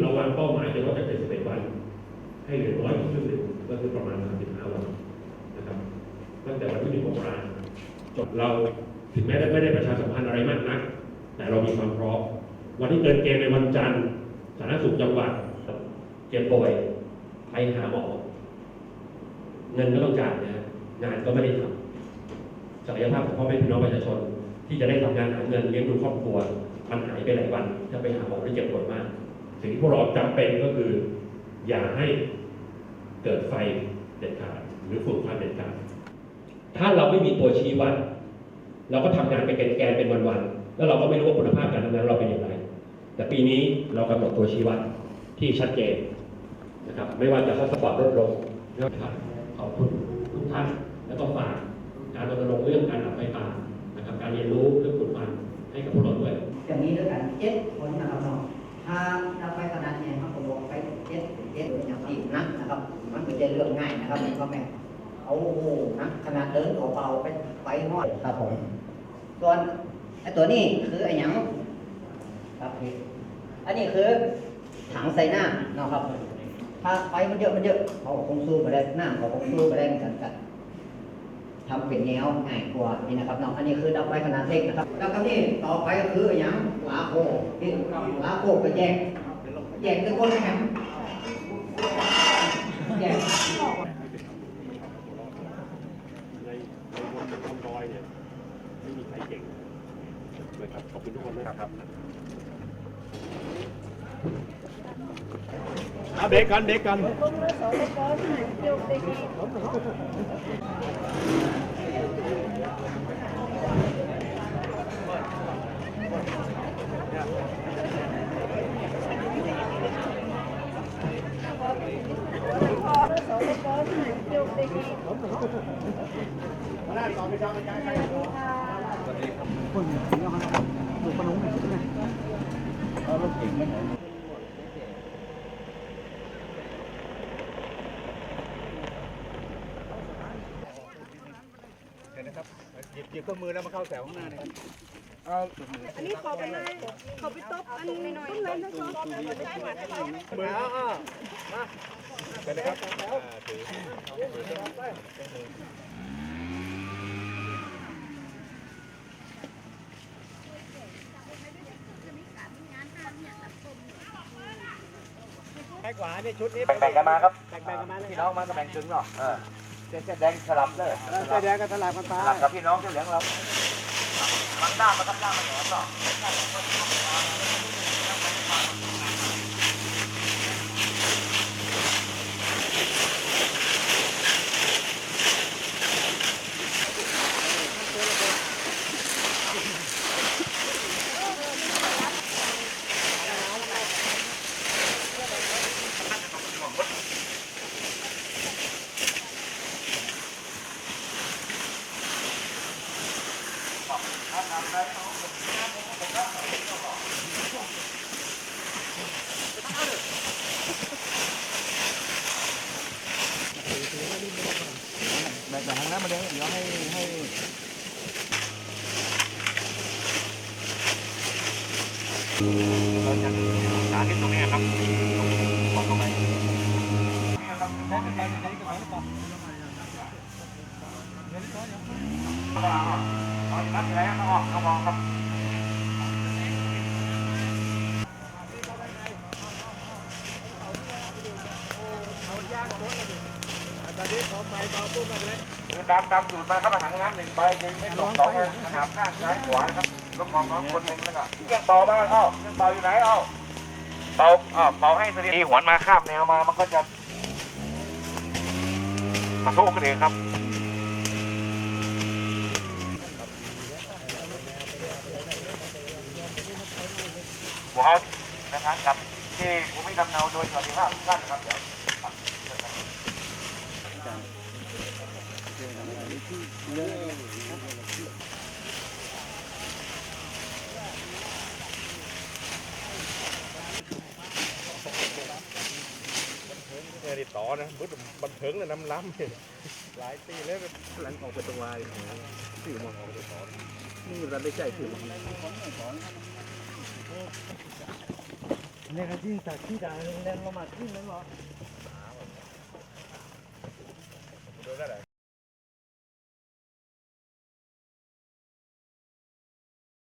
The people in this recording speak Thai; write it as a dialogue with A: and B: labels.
A: เราวางเป้าหมายจะลดจาก71วัน ให้เหลือน้อยกว่าครึ่งหนึ่งก็คือประมาณ 35 วันนะครับ ตั้งแต่วันที่หนึ่งมกราจบเราถึงแม้จะไม่ได้ประชาสัมพันธ์อะไรมากนัก แต่เรามีความพร้อมวันที่เกินเกณฑ์ในวันจันทร์สาธารณสุขจังหวัดเจ็บป่วยไปหาหมอ เงินก็ต้องจ่ายนะงานก็ไม่ได้ทำศักยภาพของพ่อแม่พี่น้องประชาชน ที่จะได้ทำงานหาเงินเลี้ยงดูครอบครัวมันหายไปหลายวันถ้าไปหาหมอได้เจ็บป่วยมาก สิ่งที่พวกเราจำเป็นก็คือ อย่าให้เกิดไฟเด็ดขาดหรือฝุ่นควันเด็ดขาดถ้าเราไม่มีตัวชี้วัดเราก็ทำงานเป็นแกนๆเป็นวันๆแล้วเราก็ไม่รู้ว่าคุณภาพการทำงานเราเป็นอย่างไร แต่ปีนี้เรากำหนดตัวชี้วัดที่ชัดเจนนะครับ ไม่ว่าจะข้อสปอร์ตลดลงเรื่องครับขอบคุณทุกท่านแล้วก็ฝากการรณรงค์เรื่องการดับไฟป่านะครับการเรียนรู้เรื่องฝุ่นควันให้กับพวกเราด้วย
B: จะมีด้วยกันเจ็ดคนนะครับเนา ถ้าเราไปขนาดนี้ครับผมบอกไปเจ็ดเจ็ดอย่างที่นะนะครับ มันเป็นเรื่องง่ายนะครับพ่อแม่เอานะขนาดเดินเอาเบาไปไปห้อดครับผมส่วนไอ้ตัวนี้คือไอ้หยังครับพี่อันนี้คือถังใส่น้ำนะครับ ถ้าไฟมันเยอะมันเยอะเขาก็คงสู้ไปได้น้ำเขาคงสู้ไปได้เหมือนกันกันทำเป็นแนวง่ายกว่านี่นะครับเนาะอันนี้คือดับไฟขนาดเล็กนะครับ แล้วก็นี่ต่อไปก็คืออย่างลาโค ที่ลาโคก็แยก แยกเป็นคนแข็งแยก
A: ในในวงคำรอยเนี่ยไม่มีใครเก่งเลยครับขอบคุณทุกคนนะครับ
C: เอาเด็กกันเด็กกัน เดี๋ยวนะครับ หยิบหยิบเครื่อมือแล้วมาเข้าแถวข้างหน้านะครับ อา
D: อันนี้ขอไปเลยขอไปตบอันนี้หน่อยต้นเล่นนะคะ
C: มือเอาเอามาไปเลยครับอ่าถือถือเครื่องมือแกขวาเนี่ยชุดนี้
E: แบ่งๆกันมาครับ
C: แบ่งๆกันมาเลย
E: พี่น้องมันก็แบ่งถึงเนาะเออเส้นเส้นแดงสลับเลย
C: เสื้อแดงกับสลับกันไป
E: สลับกับพี่น้องเสื้อเหลืองเรา มันหน้ามันก็หน้ามันแหลมเนาะ
C: แบ่งทา งนั้นมาเลยเดี๋ยวให้ให้
E: หาที่ตรงนี้ค รับตานัดแล้วเขาออกเขามองครับ
C: ตอนนี้ขอตา
E: มตามสูตรมาครับอาหารน้ำหนึ่งใบหนึ่งไม่ตกสองเลยนะครับข้างซ้ายขวานะครับลูกมองน้องคนหนึ่งแล้วก็เครื่องเป่ามาเอ้าเครื่องเป่าอยู่ไหนเอ้าเป่าอ่าเป่าให้สตีหวนมาข้ามแนวมามันก็จะมาสู้กันเองครับ หัวเขานะครับกับที่ภูมิลำเนาโดยสวัสดิภาพทุกท่านนะครับเดี๋ยว
C: เนี่ยติดต่อนะบึ้ดบันเทิงเลยน้ำล้ำหลายปีแล้วหลังออกไปตรงวายสื่อมองออกไปต่อนี่เราได้ใจสื่อมอง เนี่ยก็ยิ่งจากที่ด่าเล่นเรามาที่นั่นหรอ